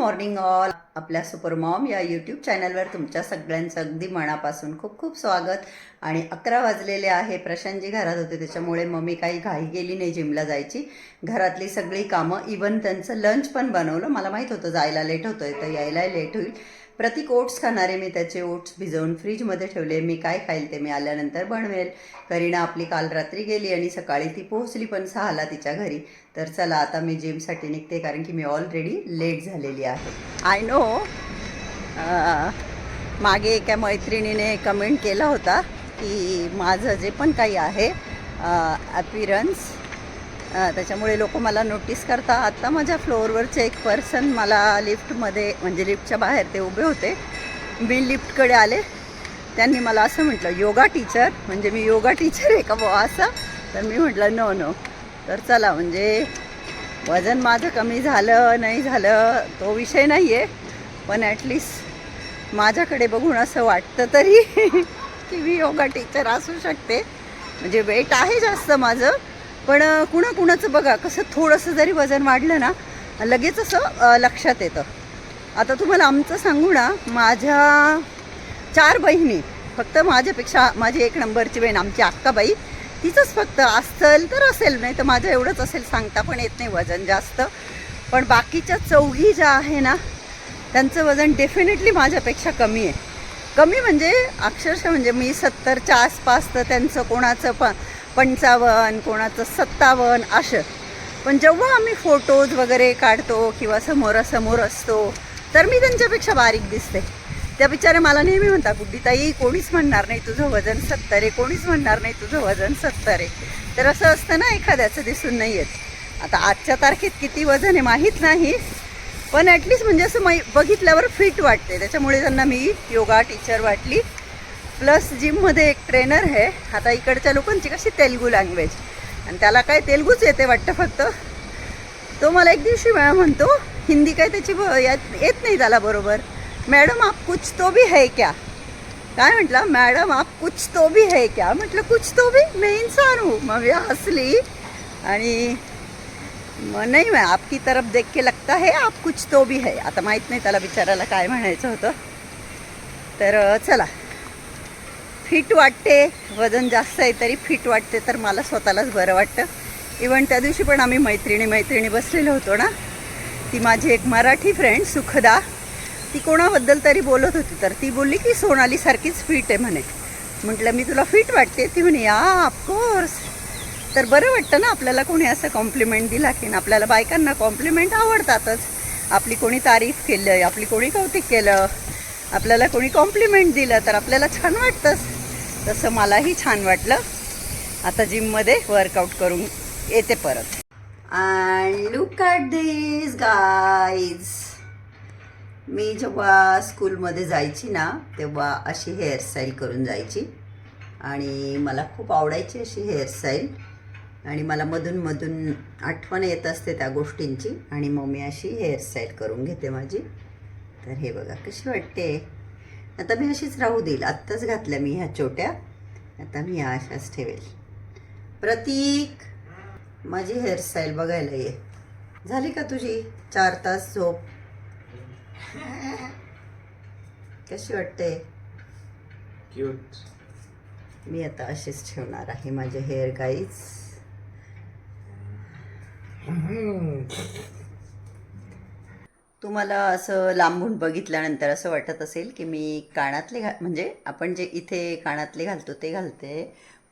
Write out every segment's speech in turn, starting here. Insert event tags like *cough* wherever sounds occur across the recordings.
Morning all आपल्या super mom या YouTube चॅनलवर तुमच्या सगळ्यांचं अगदी मनापासून खूप खूप स्वागत. आणि अकरा वाजलेले आहे. प्रशांतजी घरात होते. त्याच्यामुळे मम्मी काही घाई गेली नाही जिमला जायची. घरातली सगळी कामं इवन त्यांचं लंच पण बनवलं. मला माहीत होतं जायला लेट होतं तर यायला लेट होईल. प्रतीक ओट्स खाणारे मी त्याचे ओट्स भिजवून फ्रीजमध्ये ठेवले. मी काय खाईल ते मी आल्यानंतर बनवेल. करीना आपली काल रात्री गेली आणि सकाळी ती पोहोचली पण सहाला तिच्या घरी. तर चला आता मी जिमसाठी निघते कारण की मी ऑलरेडी लेट झालेली आहे. आय नो मागे एका मैत्रिणीने कमेंट केला होता की माझं जे पण काही आहे अपिरन्स त्याच्यामुळे लोक मला नोटीस करता आत्ता माझ्या फ्लोअरवरचे एक पर्सन मला लिफ्टमध्ये म्हणजे लिफ्टच्या बाहेर ते उभे होते. मी लिफ्टकडे आले. त्यांनी मला असं म्हटलं योगा टीचर म्हणजे मी योगा टीचर आहे का बुवा असं? तर मी म्हटलं नो नो तर चला म्हणजे वजन माझं कमी झालं नाही झालं तो विषय नाही आहे पण ॲटलिस्ट माझ्याकडे बघून असं वाटतं तरी *laughs* की मी योगा टीचर असू शकते. म्हणजे वेट आहे जास्त माझं. पण कुणा कुणाचं बघा कसं थोडंसं जरी वजन वाढलं ना लगेच असं लक्षात येतं. आता तुम्हाला आमचं सांगू ना माझ्या चार बहिणी फक्त माझ्यापेक्षा माझी एक नंबरची बहीण आमची अक्काबाई तिचंच फक्त असेल तर असेल नाही तर माझं एवढंच असेल सांगता पण येत नाही वजन जास्त. पण बाकीच्या चौघी ज्या आहे ना त्यांचं वजन डेफिनेटली माझ्यापेक्षा कमी आहे. कमी म्हणजे अक्षरशः म्हणजे मी सत्तरच्या आसपास तर त्यांचं कोणाचं पण पंचावन्न कोणाचं सत्तावन्न असं. पण जेव्हा आम्ही फोटोज वगैरे काढतो किंवा समोरासमोर असतो तर मी त्यांच्यापेक्षा बारीक दिसते. त्या बिचारे मला नेहमी म्हणतात गुड्डीताई कोणीच म्हणणार नाही तुझं वजन सत्तर आहे कोणीच म्हणणार नाही तुझं वजन सत्तर आहे. तर असं असतं ना एखाद्याचं दिसून नाही येत. आता आजच्या तारखेत किती वजन आहे माहीत नाही पण ॲटलिस्ट म्हणजे असं मै बघितल्यावर फिट वाटते. त्याच्यामुळे त्यांना मी योगा टीचर वाटली. प्लस जिममध्ये एक ट्रेनर आहे. आता इकडच्या लोकांची कशी तेलगू लँग्वेज आणि त्याला काय तेलगूच येते वाटतं फक्त. तो मला एक दिवशी वेळा म्हणतो हिंदी काय त्याची ब- येत नाही त्याला बरोबर. मॅडम आप कुछ तो भी है क्या? काय म्हटलं? मॅडम आप कुछ तो भी है क्या? म्हटलं कुछ तो भी? मी इन्सान हूँ. मग हसली. आणि मग नाही मॅम आपकी तरफ देख के लगता है आप कुछ तो भी है. आता माहीत नाही त्याला बिचारायला काय म्हणायचं होतं. तर चला. फिट वाटते वजन जास्त आहे तरी फिट वाटते तर मला स्वतःलाच बरं वाटतं. इवन त्या दिवशी पण आम्ही मैत्रिणी मैत्रिणी बसलेलो होतो ना. ती माझी एक मराठी फ्रेंड सुखदा ती कोणाबद्दल तरी बोलत होती तर ती बोलली की सोनालीसारखीच फिट आहे म्हणे. म्हटलं मी तुला फिट वाटते? ती म्हणे या ऑफकोर्स तर बरं वाटतं ना आपल्याला कोणी असं कॉम्प्लिमेंट दिला की आपल्याला बायकांना कॉम्प्लिमेंट आवडतातच. आपली कोणी तारीफ केलं आपली कोणी कौतिक केलं आपल्याला कोणी कॉम्प्लिमेंट दिलं तर आपल्याला छान वाटतंच. तसं मलाही छान वाटलं. आता जिममध्ये वर्कआउट करून येते परत. And look at this guys मी जेव्हा स्कूलमध्ये जायची ना तेव्हा अशी हेअरस्टाईल करून जायची. आणि मला खूप आवडायची अशी हेअरस्टाईल आणि मला मधून आठवण येत असते त्या गोष्टींची. आणि मग मी अशी हेअरस्टाईल करून घेते माझी. तर हे बघा कशी वाटते. आता मी अशीच राहू देईल. आत्ताच घातल्या मी ह्या छोट्या. आता मी ह्या अशाच ठेवेल. प्रतीक माझी हेअरस्टाईल बघायला ये. झाली का तुझी? चार तास झोप. कशी वाटते? क्यूट मी आता अशीच ठेवणार आहे माझे हेअर गाईज तुम्हाला असं लांबून बघितल्यानंतर असं वाटत असेल की मी कानातले घा म्हणजे आपण जे इथे कानातले घालतो ते घालते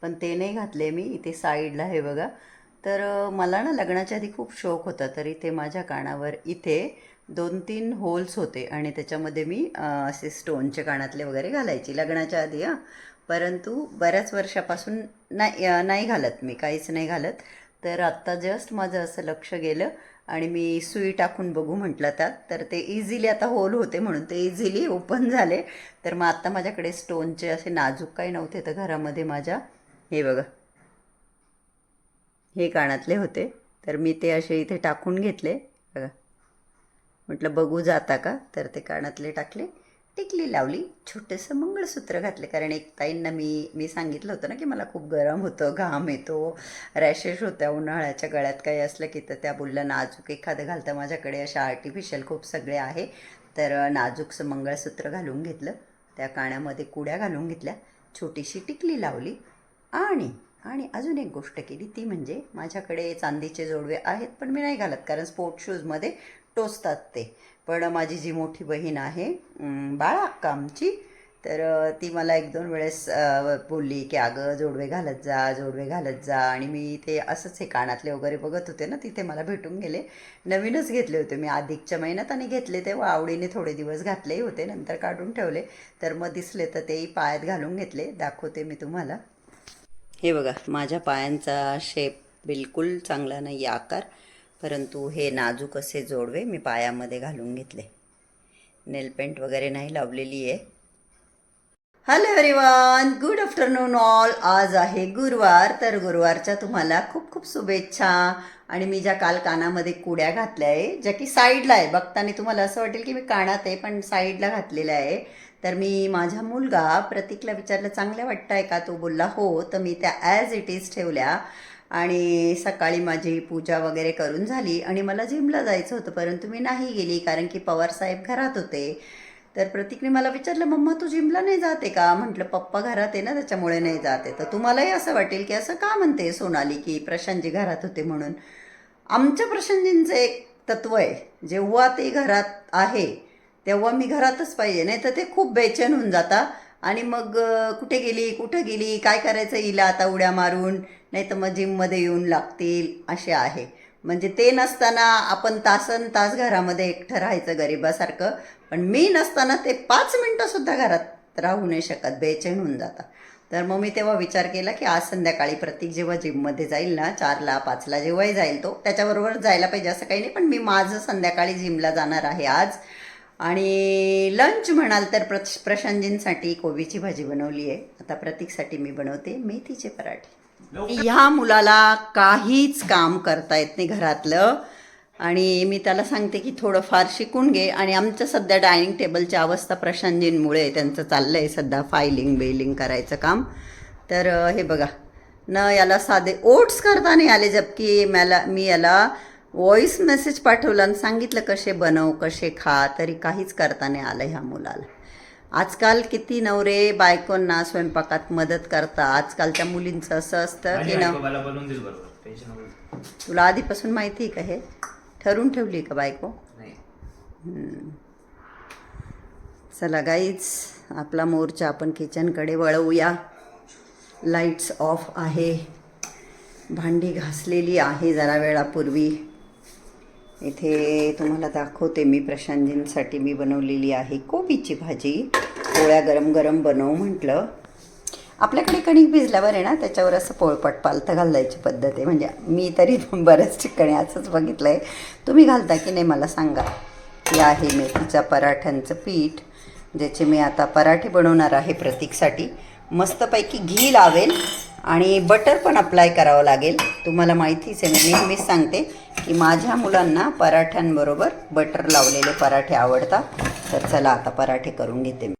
पण ते नाही घातले मी इथे साईडला हे बघा. तर मला ना लग्नाच्या आधी खूप शौक होता तर इथे माझ्या कानावर इथे दोन तीन होल्स होते आणि त्याच्यामध्ये मी असे स्टोनचे कानातले वगैरे घालायची लग्नाच्या आधी हां. परंतु बऱ्याच वर्षापासून नाही नाही घालत मी काहीच नाही घालत. तर आत्ता जस्ट माझं असं लक्ष गेलं आणि मी सुई टाकून बघू म्हटलं त्यात तर ते इझिली आता होल होते म्हणून ते इझिली ओपन झाले. तर मग आत्ता माझ्याकडे स्टोनचे असे नाजूक काही नव्हते तर घरामध्ये माझ्या हे बघा. हे कानातले होते. तर मी ते असे इथे टाकून घेतले. बघा. म्हटलं बघू जाता का? तर ते कानातले टाकले. टिकली लावली छोटंसं मंगळसूत्र घातलं. कारण एक ताईंना मी मी सांगितलं होतं ना की मला खूप गरम होतं घाम येतो रॅशेस होत्या उन्हाळ्याच्या गळ्यात काही असलं की तर त्या बोलल्या नाजूक एखादं घालतं माझ्याकडे अशा आर्टिफिशियल खूप सगळे आहे. तर नाजूकचं मंगळसूत्र घालून घेतलं त्या काण्यामध्ये कुड्या घालून घेतल्या छोटीशी टिकली लावली आणि आणि अजून एक गोष्ट केली ती म्हणजे माझ्याकडे चांदीचे जोडवे आहेत पण मी नाही घालत कारण स्पोर्ट शूजमध्ये टोचतात ते. पण माझी जी मोठी बहीण आहे अं, बाळा अक्का आमची तर ती मला एक दोन वेळेस बोलली की अगं जोडवे घालत जा जोडवे घालत जा. आणि मी ते असंच हे कानातले वगैरे बघत होते ना तिथे मला भेटून गेले. नवीनच घेतले होते मी. अधिकच्या महिन्यात आणि घेतले तेव्हा आवडीने थोडे दिवस घातलेही होते नंतर काढून ठेवले. तर मग दिसले तर तेही पायात घालून घेतले. दाखवते मी तुम्हाला. हे बघा माझ्या पायांचा शेप बिलकुल चांगला नाही आहे. आकार परंतु हे नाजूक असे जोडवे मी पायामध्ये घालून घेतले. नेलपेंट वगैरे नाही लावलेली आहे. Hello everyone good afternoon all आज आहे गुरुवार तर गुरुवारच्या तुम्हाला खूप खूप शुभेच्छा. आणि मी ज्या काल कानामध्ये कुड्या घातल्या आहे ज्या की साईडला आहे. बघताना तुम्हाला असं वाटेल की मी कानात आहे पण साईडला घातलेल्या आहे. तर मी माझा मुलगा प्रतीकला विचारलं चांगल्या वाटतं आहे का? तो बोलला हो. तर मी त्या ॲज इट इज ठेवल्या. आणि सकाळी माझी पूजा वगैरे करून झाली आणि मला जिमला जायचं होतं परंतु मी नाही गेली कारण की पवारसाहेब घरात होते. तर प्रतीकने मला विचारलं मम्मा तू जिमला नाही जाते का? म्हटलं पप्पा घरात आहे ना त्याच्यामुळे नाही जाते तर तुम्हालाही असं वाटेल की असं का म्हणते सोनाली की प्रशांतजी घरात होते म्हणून. आमच्या प्रशांतजींचं एक तत्व आहे जेव्हा ते घरात आहे तेव्हा मी घरातच पाहिजे नाही तर ते खूप बेचैन होऊन जाता. आणि मग कुठे गेली? कुठं गेली? काय करायचं हिला आता उड्या मारून? नाही तर मग जिममध्ये येऊन लागतील असे आहे. म्हणजे ते नसताना आपण तासन तास घरामध्ये एकटं राहायचं गरिबासारखं. पण मी नसताना ते पाच मिनटंसुद्धा घरात राहू नाही शकत बेचैन होऊन जातात. तर मग मी तेव्हा विचार केला की आज संध्याकाळी प्रतीक जेव्हा जिममध्ये जाईल ना चारला पाचला जेव्हाही जाईल तो त्याच्याबरोबर जायला पाहिजे असं काही नाही. पण मी माझं संध्याकाळी जिमला जाणार आहे आज. आणि लंच म्हणाल तर प्र प्रशांतजींसाठी कोबीची भाजी बनवली आहे. आता प्रतीकसाठी मी बनवते मेथीचे पराठे. ह्या मुलाला काहीच काम करता येत नाही घरातलं. आणि मी त्याला सांगते की थोडंफार शिकून घे. आणि आमचं सध्या डायनिंग टेबलची अवस्था प्रशांतजींमुळे त्यांचं चाललं आहे सध्या फायलिंग बेलिंग करायचं काम. तर हे बघा. न याला साधे ओट्स करता नाही आले जबकी मला मी याला व्हॉईस मेसेज पाठवला आणि सांगितलं कसे बनव कसे खा तरी काहीच करता नाही आलं ह्या मुलाला. आजकाल किती नवरे बायकोंना स्वयंपाकात मदत करतात. आजकालच्या मुलींचं असं असतं की ना तुला आधीपासून माहिती आहे का हे? ठरून ठेवली का बायको? चला गाईच आपला मोर्चा आपण किचनकडे वळवूया. लाईट्स ऑफ आहे. भांडी घासलेली आहे जरा वेळापूर्वी. इथे तुम्हाला दाखवते मी प्रशांतजींसाठी मी बनवलेली आहे कोबीची भाजी. पोळ्या गरम गरम बनव म्हटलं. आपल्याकडे कणिक भिजल्यावर आहे ना त्याच्यावर असं पोळपट पालथं घालायची पद्धत आहे. म्हणजे मी तरी *laughs* बऱ्याच ठिकाणी असंच बघितलं आहे तुम्ही घालता की नाही मला सांगा. हे आहे मेथीच्या पराठ्यांचं पीठ ज्याचे मी आता पराठे बनवणार आहे प्रतीकसाठी. मस्तपैकी घी लावेल आणि बटर पण अप्लाय करावं लागेल. तुम्हाला माहितीच आहे मी नेहमीच सांगते की माझ्या मुलांना पराठ्यांबरोबर बटर लावलेले पराठे आवडतात. तर चला आता पराठे करून घेते मी.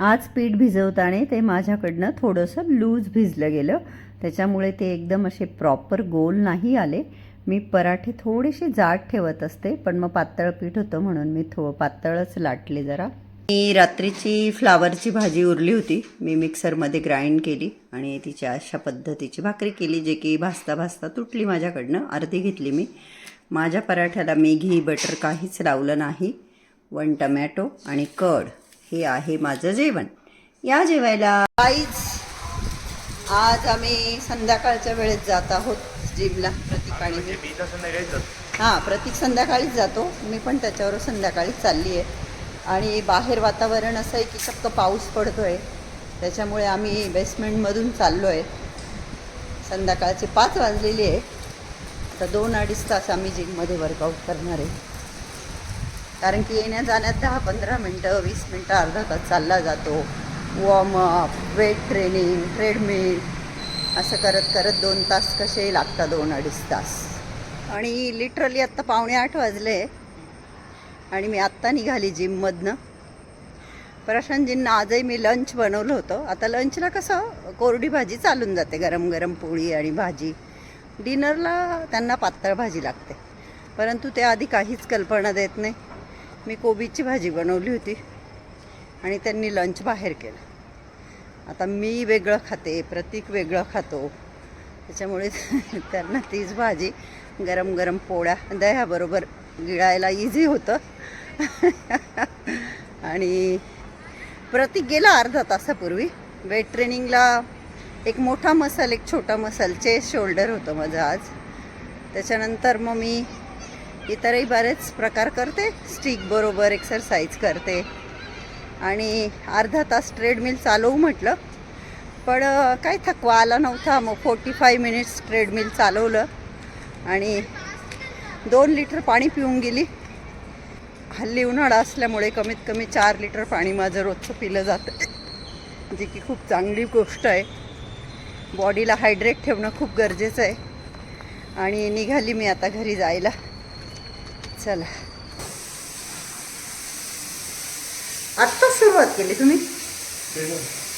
आज पीठ भिजवताना ते माझ्याकडनं थोडंसं लूज भिजलं गेलं. त्याच्यामुळे ते एकदम असे प्रॉपर गोल नाही आले. मी पराठे थोडेसे जाड ठेवत असते पण मग पातळ पीठ होतं म्हणून मी थो पातळच लाटले जरा. मी रात्रीची फ्लावरची भाजी उरली होती. मी मिक्सरमध्ये ग्राइंड केली आणि तिची अशा पद्धतीची भाकरी केली जे की भाजता भाजता तुटली माझ्याकडनं. अर्धी घेतली मी. माझ्या पराठ्याला मी घी बटर काहीच लावलं नाही. वन टमॅटो आणि कड. हे आहे माझं जेवण. या जेवायला. काहीच आज आम्ही संध्याकाळच्या वेळेत जात आहोत जिमला. प्रतीक आणि हां प्रतीक संध्याकाळीच जातो. मी पण त्याच्यावर संध्याकाळीच चालली आहे आणि बाहेर वातावरण असं आहे की चक्क पाऊस पडतो आहे त्याच्यामुळे आम्ही बेसमेंटमधून चाललो आहे संध्याकाळचे पाच वाजलेली आहे तर दोन अडीच तास आम्ही जिममध्ये वर्कआउट करणार आहे. कारण की येण्या जाण्यात दहा पंधरा मिनटं वीस मिनटं अर्धा तास चालला जातो. वॉर्मअप वेट ट्रेनिंग ट्रेडमिल असं करत करत दोन तास कसे लागतात दोन अडीच तास. आणि लिटरली आत्ता पावणे आठ वाजले. आणि मी आत्ता निघाली जिममधनं प्रशांतजींना आजही मी लंच बनवलं होतं. आता लंचला कसं कोरडी भाजी चालून जाते गरम गरम पोळी आणि भाजी. डिनरला त्यांना पातळ भाजी लागते. परंतु ते आधी काहीच कल्पना देत नाही. मी कोबीची भाजी बनवली होती आणि त्यांनी लंच बाहेर केलं. आता मी वेगळं खाते प्रतीक वेगळं खातो. त्याच्यामुळे त्यांना तीच भाजी गरम गरम पोळ्या दह्याबरोबर गिळायला इझी होतं. *laughs* आणि प्रतीक गेला अर्धा तासापूर्वी. वेट ट्रेनिंगला एक मोठा मसल एक छोटा मसल चेस्ट शोल्डर होतं माझं आज. त्याच्यानंतर मग मी इतरही बरेच प्रकार करते. स्टिक बरोबर एक्सरसाइज करते. आणि अर्धा तास ट्रेडमिल चालवू म्हटलं. पण काय थकवा आला नव्हता. मग फोर्टी फाय मिनिट्स ट्रेडमिल चालवलं. आणि दोन लिटर पाणी पिऊन गेली. हल्ली उन्हाळा असल्यामुळे कमीत कमी चार लिटर पाणी माझं रोजचं पिलं जातं. जी की खूप चांगली गोष्ट आहे. बॉडीला हायड्रेट ठेवणं खूप गरजेचं आहे. आणि निघाली मी आता घरी जायला. चला. आत्ताच सुरुवात केली तुम्ही?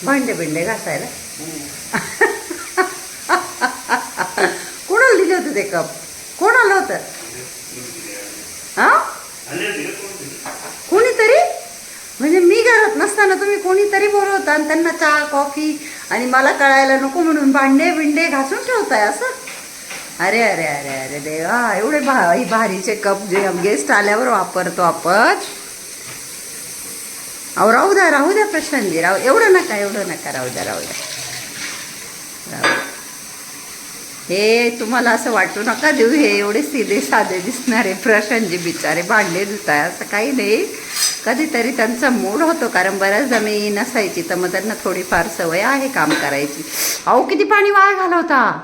भांडे बिंडे घासायला? कोणाला दिले होते ते कप कोण आलं होतं हा म्हणजे मी घरात नसताना तुम्ही कोणीतरी बोलवता आणि त्यांना चहा कॉफी आणि मला कळायला नको म्हणून भांडे बिंडे घासून ठेवताय असं? अरे अरे अरे अरे देवा एवढे भा भारीचे कप जे गेस्ट आल्यावर वापरतो आपण. अहो राहू द्या राहू द्या प्रशांतजी राहू एवढं नका एवढं नका राहू द्या राहू द्या. राहू हे तुम्हाला असं वाटू नका देऊ हे एवढे सीधे साधे दिसणारे प्रशांतजी बिचारे भांडे धुताय असं काही नाही. कधीतरी त्यांचा मूड होतो कारण बऱ्याचदा मी नसायची तर मग त्यांना थोडीफार सवय आहे काम करायची. अहो किती पाणी वाया घालवता.